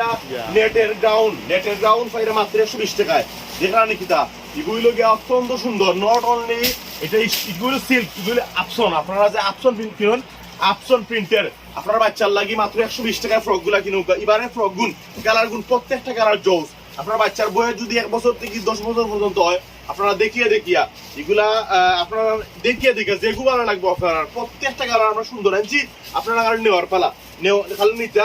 এটা নেটের ডাউন নেটের ডাউন পাইরা মাত্র একশো বিশ টাকায়। যেখানে নাকি তা এগুলো গিয়ে অত্যন্ত সুন্দর। নট অনলি এটা এগুলো সিল্ক এগুলো আপসন আপনারা যে প্রিন্ট কিনুন আপশন প্রিন্টের আপনার বাচ্চার লাগি মাত্র একশো বিশ টাকায় ফ্রকগুলা কিনুক। এবারে ফ্রক গুন কালার গুন প্রত্যেকটা কালার জোস। আপনার বাচ্চার বয়স যদি এক বছর থেকে দশ বছর পর্যন্ত হয় আপনারা দেখিয়া দেখিয়া, এগুলা আপনারা দেখিয়া দেখিয়া যেগুলো ভালো লাগবে আপনার প্রত্যেকটা কালার আমরা সুন্দর আনছি। আপনারা কারণ নেওয়ার পালা। খালি নিতে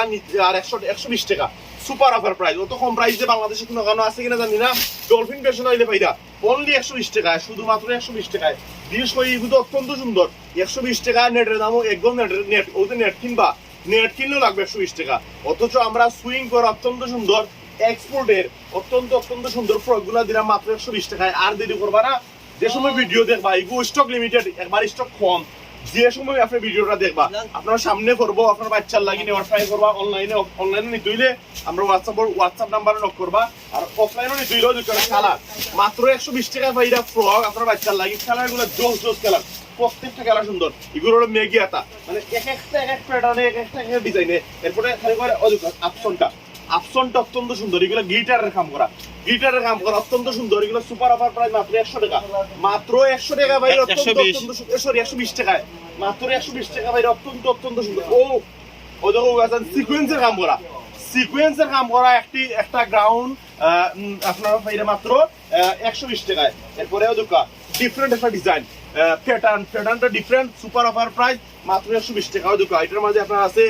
আর একশো একশো বিশ টাকা। Super offer price. অত কম প্রাইসে বাংলাদেশে কোনো কারণ আছে কিনা জানি না। ডলফিন ফ্যাশন হইলে পাইরা অনলি একশো বিশ টাকায়, শুধুমাত্র একশো বিশ টাকায়। বিশেষ করে এগুলো অত্যন্ত সুন্দর। একশো বিশ টাকা নেটের দামও একদম নেটের নেট ওতে নেট কিনবা। নেট কিনলেও লাগবে একশো বিশ টাকা। অথচ আমরা সুইং করে অত্যন্ত সুন্দর। এক্সপোর্টের অত্যন্ত অত্যন্ত সুন্দর ফ্রকগুলা দিলাম মাত্র একশো বিশ টাকায়। আর দেরি করবা না, যে সময় ভিডিও দেখবা এগুলো স্টক লিমিটেড একবার স্টক কম, যে সময় আপনি ভিডিওটা দেখবা, আপনার সামনে করব, আপনার বাচ্চার লাগি নেওয়ার ট্রাই করবা অনলাইনে অনলাইনে নিতে হইলে আমরা হোয়াটসঅ্যাপ হোয়াটসঅ্যাপ নাম্বারে নক করবা, আর অফলাইনে নিতে হইলেও দুটো কালার মাত্র একশো বিশ টাকা পাইরা ফ্রক আপনার বাচ্চার লাগি কালারগুলো জোস জোস কালার প্রত্যেকটা কালার সুন্দর। এগুলো হলো মেগি আতা মানে এক একটা, এক এক প্যাটার্নে এক একটা এক ডিজাইনে এরপরে খালি করে অধিকার আপসনটা আপসনটা অত্যন্ত সুন্দর। এগুলো গিটারের কাম করা। গিটারের কাম করা অত্যন্ত সুন্দর। এগুলো সুপার অফার প্রাইস মাত্র একশো টাকা। মাত্র একশো টাকা ভাই অত্যন্ত অত্যন্ত সরি একশো বিশ টাকায়। মাত্র একশো বিশ টাকা ভাই অত্যন্ত অত্যন্ত সুন্দর। ও ও দেখো সিকুয়েন্সের কাম করা। সিকুয়েন্সের কাম করা একটি একটা গ্রাউন্ড আপনার ভাইরা মাত্র একশো বিশ টাকায়। এরপরেও দুকা ডিফারেন্ট একটা ডিজাইন প্যাটার্ন প্যাটার্নটা ডিফারেন্ট সুপার অফার প্রাইস মাত্র একশো বিশ টাকাও দুকা এটার মাঝে আপনার আছে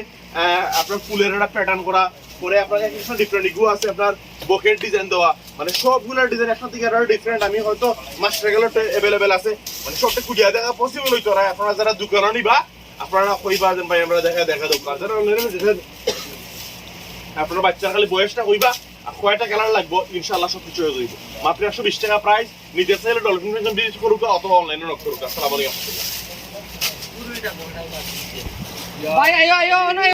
আপনার ফুলের একটা প্যাটার্ন করা, পরে আপনার একটা ডিফারেন্ট ইগু আছে, আপনার বকেট ডিজাইন দেওয়া। মানে সবগুলোর ডিজাইন একটা থেকে একটা ডিফারেন্ট আমি হয়তো মাস্টার গেলে অ্যাভেলেবেল আছে। মানে সবটা খুঁজিয়া দেখা পসিবল হইতো না আপনারা যারা দোকানও নিবা, আপনারা কইবা যেন ভাই, আমরা দেখা দেখা দোকান যারা আপনার বাচ্চার খালি বয়সটা কইবা, আর কয়টা কালার লাগবো ইনশাল্লাহ সব কিছু হয়ে যাইব। মাত্র একশো বিশ টাকা প্রাইস নিজে চাইলে ডলফিন ফ্যাশন ভিজিট করুক অথবা অনলাইনে নক করুক। আসসালামু আলাইকুম। ভাই আয়ো আয়ো।